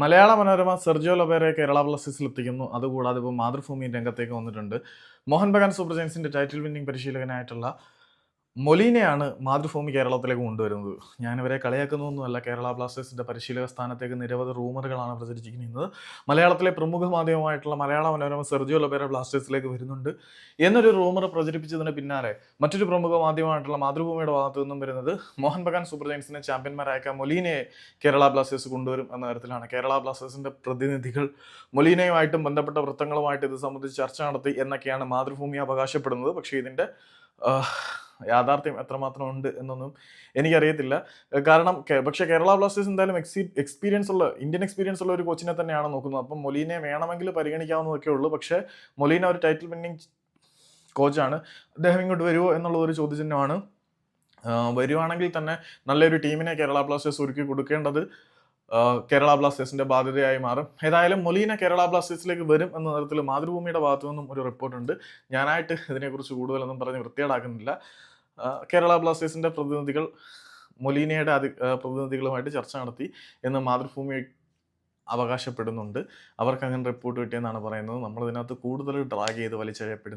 മലയാള Manorama Sergio Lobera Kerala ബ്ലാസ്റ്റേഴ്സിൽ എത്തിക്കുന്നു. അതുകൂടാതെ ഇപ്പോൾ മാതൃഭൂമി രംഗത്തേക്ക് വന്നിട്ടുണ്ട്. മോഹൻ ബഗാൻ സൂപ്പർ ജയൻസിന്റെ ടൈറ്റിൽ വിന്നിംഗ് പരിശീലകനായിട്ടുള്ള മൊലീനയാണ് മാതൃഭൂമി കേരളത്തിലേക്ക് കൊണ്ടുവരുന്നത്. ഞാനിവരെ കളിയാക്കുന്നൊന്നുമല്ല കേരള ബ്ലാസ്റ്റേഴ്സിന്റെ പരിശീലക സ്ഥാനത്തേക്ക് നിരവധി റൂമറുകളാണ് പ്രചരിച്ചിരിക്കുന്നത്. മലയാളത്തിലെ പ്രമുഖ മാധ്യമമായിട്ടുള്ള മലയാള മനോരമ സെർജിയോ ലൊബേര ബ്ലാസ്റ്റേഴ്സിലേക്ക് വരുന്നുണ്ട്. എന്നൊരു റൂമർ പ്രചരിപ്പിച്ചതിന് പിന്നാലെ മറ്റൊരു പ്രമുഖ മാധ്യമമായിട്ടുള്ള മാതൃഭൂമിയുടെ ഭാഗത്തു നിന്നും വരുന്നത് മോഹൻ ബഗാൻ സൂപ്പർ ജയൻസിനെ ചാമ്പ്യന്മാരായ മൊലീനയെ കേരള ബ്ലാസ്റ്റേഴ്സ് കൊണ്ടുവരും എന്ന തരത്തിലാണ് കേരള ബ്ലാസ്റ്റേഴ്സിന്റെ പ്രതിനിധികൾ മൊലീനയുമായിട്ടും ബന്ധപ്പെട്ട വൃത്തങ്ങളുമായിട്ട് ഇത് സംബന്ധിച്ച് ചർച്ച നടത്തി എന്നൊക്കെയാണ് മാതൃഭൂമി അവകാശപ്പെടുന്നത്. പക്ഷേ ഇതിന്റെ ആ, യാഥാർത്ഥ്യം എത്രമാത്രം ഉണ്ട് എന്നൊന്നും എനിക്കറിയത്തില്ല. കാരണം പക്ഷെ കേരള ബ്ലാസ്റ്റേഴ്സ് എന്തായാലും എക്സി എക്സ്പീരിയൻസ് ഉള്ള ഇന്ത്യൻ എക്സ്പീരിയൻസ് ഉള്ള ഒരു കോച്ചിനെ തന്നെയാണ് നോക്കുന്നത്. അപ്പം മൊലീനെ വേണമെങ്കിൽ പരിഗണിക്കാവുന്നതൊക്കെ ഉള്ളൂ. പക്ഷേ മൊലീന ഒരു ടൈറ്റിൽ വിന്നിങ് കോച്ചാണ് അദ്ദേഹം ഇങ്ങോട്ട് വരുമോ എന്നുള്ള ഒരു ചോദ്യചിഹ്നമാണ്. വരുവാണെങ്കിൽ തന്നെ നല്ലൊരു ടീമിനെ കേരള ബ്ലാസ്റ്റേഴ്സ് ഒരുക്കി കൊടുക്കേണ്ടത് കേരള ബ്ലാസ്റ്റേഴ്സിന്റെ ബാധ്യതയായി മാറും. ഏതായാലും മൊലീന കേരള ബ്ലാസ്റ്റേഴ്സിലേക്ക് വരും എന്ന തരത്തിൽ മാതൃഭൂമിയുടെ ഭാഗത്തു നിന്നും ഒരു റിപ്പോർട്ടുണ്ട്. ഞാനായിട്ട് ഇതിനെക്കുറിച്ച് കൂടുതലൊന്നും പറഞ്ഞ് വൃത്തികേടാക്കുന്നില്ല. ആഹ് കേരള ബ്ലാസ്റ്റേഴ്സിന്റെ പ്രതിനിധികൾ മൊലീനയുടെ അധി പ്രതിനിധികളുമായിട്ട് ചർച്ച നടത്തി എന്ന് മാതൃഭൂമി അവകാശപ്പെടുന്നുണ്ട്. അവർക്ക് അങ്ങനെ റിപ്പോർട്ട് കിട്ടിയെന്നാണ് പറയുന്നത്. നമ്മൾ ഇതിനകത്ത് കൂടുതൽ ഡ്രാഗ് ചെയ്ത് വലിച്ചഴയപ്പെടുന്നില്ല.